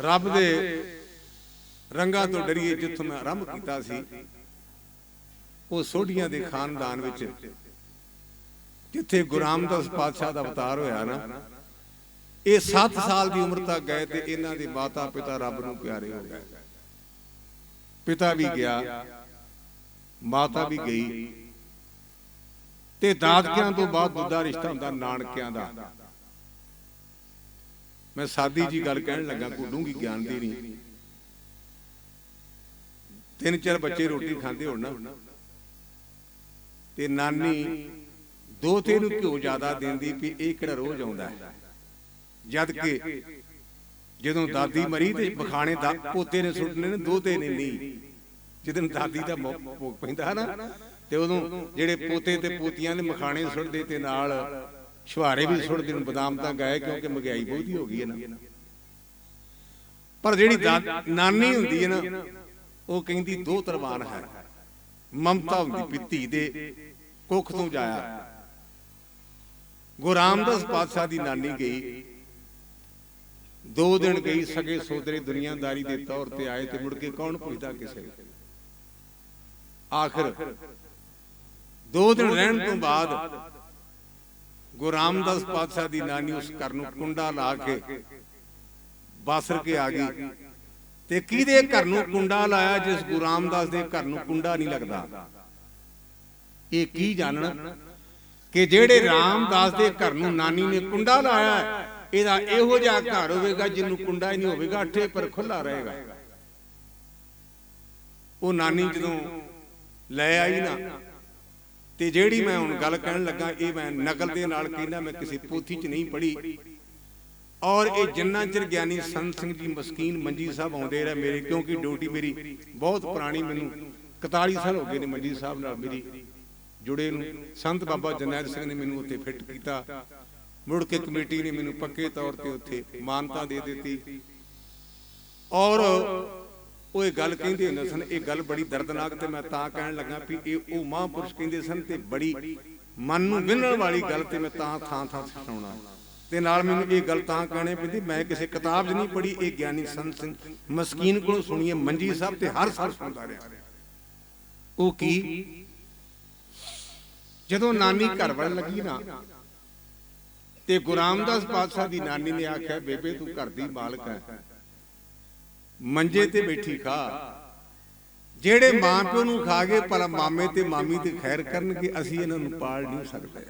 ਰੱਬ ਦੇ ਰੰਗਾਂ ਤੋਂ ਡਰੀਏ ਜਿੱਥੋਂ ਮੈਂ ਆਰੰਭ ਕੀਤਾ ਸੀ ਉਹ ਸੋਢੀਆਂ ਦੇ ਖਾਨਦਾਨ ਵਿੱਚ ਜਿੱਥੇ ਗੁਰੂ ਰਾਮਦਾਸ ਪਾਤਸ਼ਾਹ ਦਾ ਅਵਤਾਰ ਹੋਇਆ ਨਾ ਇਹ 7 ਸਾਲ ਦੀ ਉਮਰ ਤੱਕ ਗਏ ਤੇ ਇਹਨਾਂ ਦੇ ਮਾਤਾ ਪਿਤਾ ਰੱਬ ਨੂੰ ਪਿਆਰੇ ਹੋ ਗਏ। ਪਿਤਾ ਵੀ ਗਿਆ ਮਾਤਾ ਵੀ ਗਈ। ਤੇ ਦਾਦਕਿਆਂ ਤੋਂ ਬਾਅਦ ਦੂਜਾ ਰਿਸ਼ਤਾ ਹੁੰਦਾ ਨਾਨਕਿਆਂ ਦਾ। ਮੈਂ ਸਾਦੀ ਜੀ ਗੱਲ ਕਹਿਣ ਲੱਗਾ ਕੋਈ ਡੂੰਗੀ ਗਿਆਨ ਦੀ ਨਹੀਂ ਤਿੰਨ ਚਾਰ ਬੱਚੇ ਰੋਟੀ ਖਾਂਦੇ ਹੋਣ ਨਾ। ਤੇ ਨਾਨੀ ਦੋ ਤੇ ਨੂੰ ਘਿਓ ਜ਼ਿਆਦਾ ਦਿੰਦੀ ਵੀ ਇਹ ਕਿਹੜਾ ਰੋਜ਼ ਆਉਂਦਾ ਹੈ? ਜਦ ਕਿ ਜਦੋਂ ਦਾਦੀ ਮਰੀ ਤੇ ਬਖਾਣੇ ਦਾ ਪੋਤੇ ਨੇ ਸੁੱਟਨੇ ਨੇ ਦੋਤੇ ਨੇ ਨਹੀਂ। ਜਦੋਂ ਦਾਦੀ ਦਾ ਭੋਗ ਪੈਂਦਾ ਨਾ ਤੇ ਉਦੋਂ ਜਿਹੜੇ ਪੋਤੇ ਤੇ ਪੋਤੀਆਂ ਨੇ ਮਖਾਣੇ ਸੁੱਟਦੇ ਤੇ ਨਾਲ ਛੁਹਾਰੇ ਵੀ ਸੁੱਟਦੇ ਨੇ ਬਦਾਮ ਤਾਂ ਗਏ ਕਿਉਂਕਿ ਮਹਿੰਗਾਈ ਬਹੁਤੀ ਹੋ ਗਈ ਹੈ ਨਾ। ਪਰ ਜਿਹੜੀ ਨਾਨੀ ਹੁੰਦੀ ਹੈ ਨਾ ਉਹ ਕਹਿੰਦੀ ਦੋ ਤਰਵਾਨ ਹੈ ਮਮਤਾ ਹੁੰਦੀ ਧੀ ਦੇ ਕੁੱਖ ਤੋਂ ਜਾਇਆ। ਗੁਰੂ ਰਾਮਦਾਸ ਪਾਤਸ਼ਾਹ ਦੀ ਨਾਨੀ ਗਈ। ਦੋ ਦਿਨ ਗਈ ਸਗੇ ਸੋਦਰੇ ਦੁਨੀਆਦਾਰੀ ਦੇ ਤੌਰ ਤੇ ਆਏ ਤੇ ਮੁੜ ਕੇ ਕੌਣ ਪੁੱਛਦਾ ਕਿਸੇ ਆਖਰ। ਦੋ ਦਿਨ ਰਹਿਣ ਤੋਂ ਬਾਅਦ ਗੁਰੂ ਰਾਮਦਾਸ ਪਾਤਸ਼ਾਹ ਦੀ ਨਾਨੀ ਉਸ ਘਰ ਨੂੰ ਕੁੰਡਾ ਲਾ ਕੇ ਬਾਸਰ ਕੇ ਆ ਗਈ। ਤੇ ਕਿਹਦੇ ਘਰ ਨੂੰ ਕੁੰਡਾ ਲਾਇਆ ਜਿਸ ਗੁਰੂ ਰਾਮਦਾਸ ਦੇ ਘਰ ਨੂੰ ਕੁੰਡਾ ਨਹੀਂ ਲੱਗਦਾ? ਇਹ ਕੀ ਜਾਣਨ? ਕਿ ਜਿਹੜੇ ਰਾਮਦਾਸ ਦੇ ਘਰ ਨੂੰ ਨਾਨੀ ਨੇ ਕੁੰਡਾ ਲਾਇਆ, ਇਹਦਾ ਇਹੋ ਜਿਹਾ ਘਰ ਹੋਵੇਗਾ ਜਿਹਨੂੰ ਕੁੰਡਾ ਹੀ ਨਹੀਂ ਹੋਵੇਗਾ, ਅੱਠੇ ਪਰ ਖੁੱਲਾ ਰਹੇਗਾ। ਉਹ ਨਾਨੀ ਜਦੋਂ ਲੈ ਆਈ ਨਾ ਤੇ ਜਿਹੜੀ ਮੈਂ ਹੁਣ ਗੱਲ ਕਹਿਣ ਲੱਗਾ, ਇਹ ਮੈਂ ਨਕਲ ਦੇ ਨਾਲ ਕਹਿੰਦਾ, ਮੈਂ ਕਿਸੇ ਪੋਥੀ 'ਚ ਨਹੀਂ ਪੜ੍ਹੀ। ਔਰ ਇਹ ਜਿੰਨਾ ਚਿਰ ਗਿਆਨੀ ਸੰਤ ਸਿੰਘ ਜੀ ਮਸਕੀਨ ਮੰਜੀ ਸਾਹਿਬ ਆਉਂਦੇ ਰਹੇ ਮੇਰੇ, ਕਿਉਂਕਿ ਡਿਊਟੀ ਮੇਰੀ ਬਹੁਤ ਪੁਰਾਣੀ, ਮੈਨੂੰ 41 ਸਾਲ ਹੋ ਗਏ ਨੇ ਮੰਜੀ ਸਾਹਿਬ ਨਾਲ ਮੇਰੀ ਜੁੜੇ ਨੂੰ। ਸੰਤ ਬਾਬਾ ਜਰਨੈਲ ਸਿੰਘ ਨੇ ਮੈਨੂੰ ਉੱਥੇ ਫਿੱਟ ਕੀਤਾ। ਮੁੜ ਕੇ ਕਮੇਟੀ ਨੇ ਮੈਨੂੰ ਪੱਕੇ ਤੌਰ ਤੇ ਉੱਥੇ ਮਾਨਤਾ ਦੇ ਦਿੱਤੀ। ਔਰ ਉਹ ਇਹ ਗੱਲ ਕਹਿੰਦੇ ਹੁੰਦੇ ਸਨ, ਇਹ ਗੱਲ ਬੜੀ ਦਰਦਨਾਕ ਤੇ ਮੈਂ ਤਾਂ ਕਹਿਣ ਲੱਗਾ ਵੀ ਇਹ ਉਹ ਮਹਾਂਪੁਰਸ਼ ਕਹਿੰਦੇ ਸਨ ਤੇ ਬੜੀ ਮਨ ਨੂੰ ਵਿੰਨਣ ਵਾਲੀ ਗੱਲ ਤੇ ਮੈਂ ਤਾਂ ਥਾਂ ਥਾਂ ਸੁਣਾਉਣਾ ਤੇ ਨਾਲ ਮੈਨੂੰ ਇਹ ਗੱਲ ਤਾਂ ਕਹਿਣੇ ਪੈਂਦੀ, ਮੈਂ ਕਿਸੇ ਕਿਤਾਬ 'ਚ ਨਹੀਂ ਪੜ੍ਹੀ, ਇਹ ਗਿਆਨੀ ਸੰਤ ਸਿੰਘ ਮਸਕੀਨ ਕੋਲੋਂ ਸੁਣੀਏ ਮੰਜੀ ਸਾਹਿਬ ਤੇ ਹਰ ਸਾਲ ਸੁਣਦਾ ਰਿਹਾ। ਉਹ ਕੀ? ਜਦੋਂ ਨਾਨੀ ਘਰ ਵੜ ਲੱਗੀ ਨਾ, ਤੇ ਗੁਰੂ ਰਾਮਦਾਸ ਪਾਤਸ਼ਾਹ ਦੀ ਨਾਨੀ ਨੇ ਆਖਿਆ, ਬੇਬੇ ਤੂੰ ਘਰ ਦੀ ਮਾਲਕ ਹੈ। ਮੰਜੇ ਤੇ ਬੈਠੀ ਖਾ। ਜਿਹੜੇ ਮਾਂ ਪਿਓ ਨੂੰ ਖਾ ਗਏ ਪਰ ਮਾਮੇ ਤੇ ਮਾਮੀ ਤੇ ਖੈਰ ਕਰਨਗੇ ਅਸੀਂ ਇਹਨਾਂ ਨੂੰ ਪਾਲ ਨਹੀਂ ਸਕਦੇ।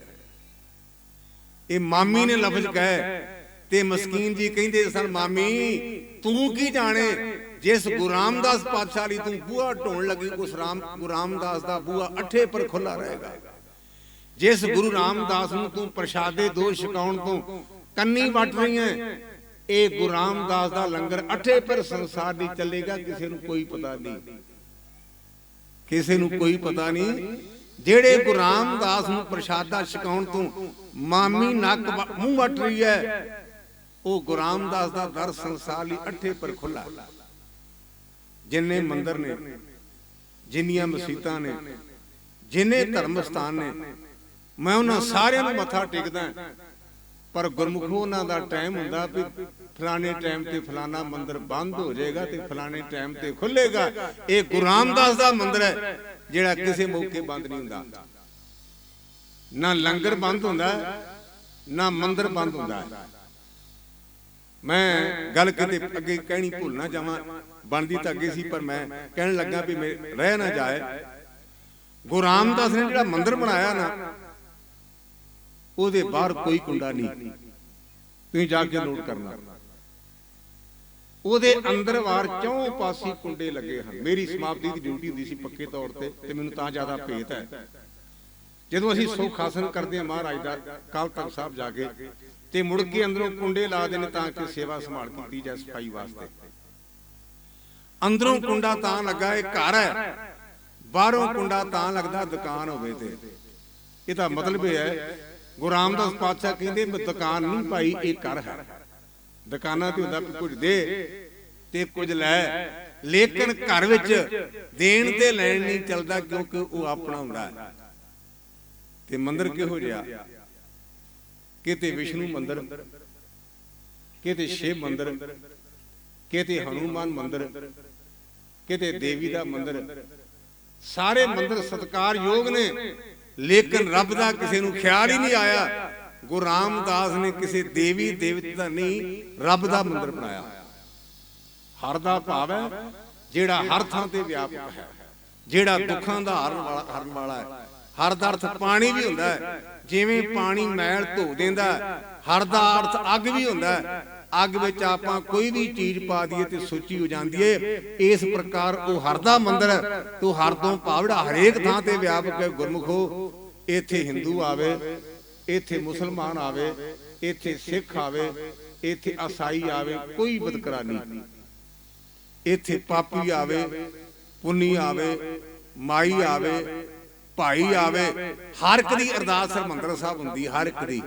ਇਹ ਮਾਮੀ ਨੇ ਲਫ਼ਜ਼ ਕਹੇ ਤੇ ਮਸਕੀਨ ਜੀ ਕਹਿੰਦੇ ਸਨ ਮਾਮੀ ਤੂੰ ਕੀ ਜਾਣੇ? ਜਿਸ ਗੁਰੂ ਰਾਮਦਾਸ ਪਾਤਸ਼ਾਹ ਲਈ ਤੂੰ ਬੂਹਾ ਢੋਣ ਲੱਗੀ ਉਸ ਰਾਮ ਗੁਰੂ ਰਾਮਦਾਸ ਦਾ ਬੂਹਾ ਅੱਠੇ ਪਰ ਖੁੱਲਾ ਰਹੇਗਾ। ਜਿਸ ਗੁਰੂ ਰਾਮਦਾਸ ਨੂੰ ਤੂੰ ਪ੍ਰਸ਼ਾਦੇ ਦੋ ਛਕਾਉਣ ਤੋਂ ਕੰਨੀ ਵੱਟ ਰਹੀ ਹੈ ਇਹ ਗੁਰੂ ਰਾਮਦਾਸ ਦਾ ਲੰਗਰ ਅੱਠੇ ਪਰ ਸੰਸਾਰ ਦੀ ਚੱਲੇਗਾ, ਕਿਸੇ ਨੂੰ ਕੋਈ ਪਤਾ ਨਹੀਂ। ਕਿਸੇ ਨੂੰ ਕੋਈ ਪਤਾ ਨਹੀਂ। ਜਿਹੜੇ ਗੁਰੂ ਰਾਮਦਾਸ ਨੂੰ ਪ੍ਰਸ਼ਾਦਾ ਛਕਾਉਣ ਤੋਂ ਮਾਮੀ ਨੱਕ ਮੂੰਹ ਵੱਟ ਰਹੀ ਹੈ, ਉਹ ਗੁਰੂ ਰਾਮਦਾਸ ਦਾ ਦਰ ਸੰਸਾਰ ਲਈ ਅੱਠੇ ਪਰ ਖੁੱਲਾ ਜਿੰਨੇ ਮੰਦਰ ਨੇ, ਜਿੰਨੀਆਂ ਮਸੀਤਾਂ ਨੇ, ਜਿੰਨੇ ਧਰਮ ਸਥਾਨ ਨੇ, ਮੈਂ ਉਹਨਾਂ ਸਾਰਿਆਂ ਨੂੰ ਮੱਥਾ ਟੇਕਦਾ ਪਰ ਗੁਰਮੁਖੋ ਉਹਨਾਂ ਦਾ ਟਾਈਮ ਹੁੰਦਾ ਵੀ ਫਲਾਣੇ ਟਾਈਮ ਤੇ ਫਲਾਣਾ ਮੰਦਿਰ ਬੰਦ ਹੋ ਜਾਏਗਾ ਤੇ ਫਲਾਣੇ ਟਾਈਮ ਤੇ ਖੁੱਲੇਗਾ ਇਹ ਗੁਰੂ ਰਾਮਦਾਸ ਦਾ ਮੰਦਿਰ ਹੈ ਜਿਹੜਾ ਕਿਸੇ ਮੌਕੇ ਬੰਦ ਨਹੀਂ ਹੁੰਦਾ। ਨਾ ਲੰਗਰ ਬੰਦ ਹੁੰਦਾ ਨਾ ਮੰਦਿਰ ਬੰਦ ਹੁੰਦਾ ਮੈਂ ਗੱਲ ਕਿਤੇ ਅੱਗੇ ਕਹਿਣੀ ਭੁੱਲ ਨਾ ਜਾਵਾਂ ਬਣਦੀ ਤਾਂ ਅੱਗੇ ਸੀ ਪਰ ਮੈਂ ਕਹਿਣ ਲੱਗਾ ਵੀ ਰਹਿ ਨਾ ਜਾਏ। ਗੁਰੂ ਰਾਮਦਾਸ ਨੇ ਜਿਹੜਾ ਮੰਦਿਰ ਬਣਾਇਆ ਨਾ ਉਹਦੇ ਬਾਹਰ ਕੋਈ ਕੁੰਡਾ ਨਹੀਂ। ਤੁਸੀਂ ਜਾ ਕੇ ਨੋਟ ਕਰਨਾ। ਉਹਦੇ ਅੰਦਰ ਵਾਰ ਚੌਂ ਪਾਸੇ ਕੁੰਡੇ ਲੱਗੇ ਹਨ। ਮੇਰੀ ਸਮਾਪਤੀ ਦੀ ਡਿਊਟੀ ਹੁੰਦੀ ਸੀ ਪੱਕੇ ਤੌਰ ਤੇ ਤੇ ਮੈਨੂੰ ਤਾਂ ਜ਼ਿਆਦਾ ਭੇਤ ਹੈ। ਜਦੋਂ ਅਸੀਂ ਸੁਖ ਆਸਨ ਕਰਦੇ ਹਾਂ ਮਹਾਰਾਜ ਦਾ ਕਾਲ ਤਖਤ ਸਾਹਿਬ ਜਾ ਕੇ ਤੇ ਮੁੜ ਕੇ ਅੰਦਰੋਂ ਕੁੰਡੇ ਲਾ ਦੇਣ ਤਾਂ ਕਿ ਸੇਵਾ ਸੰਭਾਲ ਕੀਤੀ ਜਾਏ ਸਫ਼ਾਈ ਵਾਸਤੇ। ਅੰਦਰੋਂ ਕੁੰਡਾ ਤਾਂ ਲੱਗਾ, ਇਹ ਘਰ ਹੈ। ਬਾਹਰੋਂ ਕੁੰਡਾ ਤਾਂ ਲੱਗਦਾ, ਦੁਕਾਨ ਹੋਵੇ ਤੇ। ਇਹਦਾ ਮਤਲਬ ਇਹ ਹੈ ਗੁਰੂ ਰਾਮਦਾਸ ਪਾਤਸ਼ਾਹ ਕਹਿੰਦੇ, ਮੈਂ ਦੁਕਾਨ ਨਹੀਂ ਭਾਈ ਇਹ ਕਰ ਹੈ। ਦੁਕਾਨਾਂ ਤੇ ਹੁੰਦਾ ਕੁਝ ਦੇ ਤੇ ਕੁਝ ਲੈ। ਲੇਕਿਨ ਘਰ ਵਿੱਚ ਦੇਣ ਤੇ ਲੈਣ ਨਹੀਂ ਚੱਲਦਾ ਕਿਉਂਕਿ ਉਹ ਆਪਣਾ ਹੁੰਦਾ ਤੇ ਮੰਦਰ ਕਿਹੋ ਜਿਹਾ? ਕਿਤੇ ਵਿਸ਼ਨੂੰ ਮੰਦਰ, ਕਿਤੇ ਸ਼ਿਵ ਮੰਦਰ, ਕਿਤੇ ਹਨੂਮਾਨ ਮੰਦਿਰ, ਕਿਤੇ ਦੇਵੀ ਦਾ ਮੰਦਿਰ। ਸਾਰੇ ਮੰਦਿਰ ਸਤਕਾਰਯੋਗ ਨੇ। ਲੇਕਿਨ ਰੱਬ ਦਾ ਕਿਸੇ ਨੂੰ ਖਿਆਲ ਹੀ ਨਹੀਂ ਆਇਆ। ਗੁਰੂ ਰਾਮਦਾਸ ਨੇ ਕਿਸੇ ਦੇਵੀ ਦੇਵਤੇ ਦਾ ਨਹੀਂ ਰੱਬ ਦਾ ਮੰਦਿਰ ਬਣਾਇਆ। ਹਰ ਦਾ ਭਾਵ ਹੈ ਜਿਹੜਾ ਹਰ ਥਾਂ ਤੇ ਵਿਆਪਕ ਹੈ ਜਿਹੜਾ ਦੁੱਖਾਂ ਦਾ ਹਰਨ ਵਾਲਾ ਹਰਨ ਵਾਲਾ ਹੈ। ਹਰ ਦਾ ਅਰਥ ਪਾਣੀ ਵੀ ਹੁੰਦਾ ਹੈ। ਜਿਵੇਂ ਪਾਣੀ ਮੈਲ ਧੋ ਦਿੰਦਾ ਹਰ ਦਾ ਅਰਥ ਅੱਗ ਵੀ ਹੁੰਦਾ ਹੈ। ਅੱਗ ਵਿੱਚ ਆਪਾਂ ਕੋਈ ਵੀ ਚੀਜ਼ ਪਾ ਦਈਏ ਤੇ ਸੁੱਚੀ ਹੋ ਜਾਂਦੀ ਏ। ਇਸ ਪ੍ਰਕਾਰ ਉਹ ਹਰ ਮੰਦਰ ਤੂੰ ਹਰ ਤੋਂ ਹਰੇਕ ਥਾਂ ਤੇ ਵਿਆਪਕ ਹੈ। ਗੁਰਮੁਖੋ ਇੱਥੇ ਹਿੰਦੂ ਆਵੇ, ਇੱਥੇ ਮੁਸਲਮਾਨ ਆਵੇ, ਇੱਥੇ ਸਿੱਖ ਆਵੇ, ਇੱਥੇ ਈਸਾਈ ਆਵੇ, ਕੋਈ ਬਦਕਰਾ ਨਹੀਂ। ਇੱਥੇ ਪਾਪੀ ਆਵੇ, ਪੁੰਨੀ ਆਵੇ, ਮਾਈ ਆਵੇ, ਭਾਈ ਆਵੇ, ਹਰ ਇੱਕ ਦੀ ਅਰਦਾਸ ਹਰਮੰਦਰ ਸਾਹਿਬ ਹੁੰਦੀ ਹਰ ਇੱਕ ਦੀ।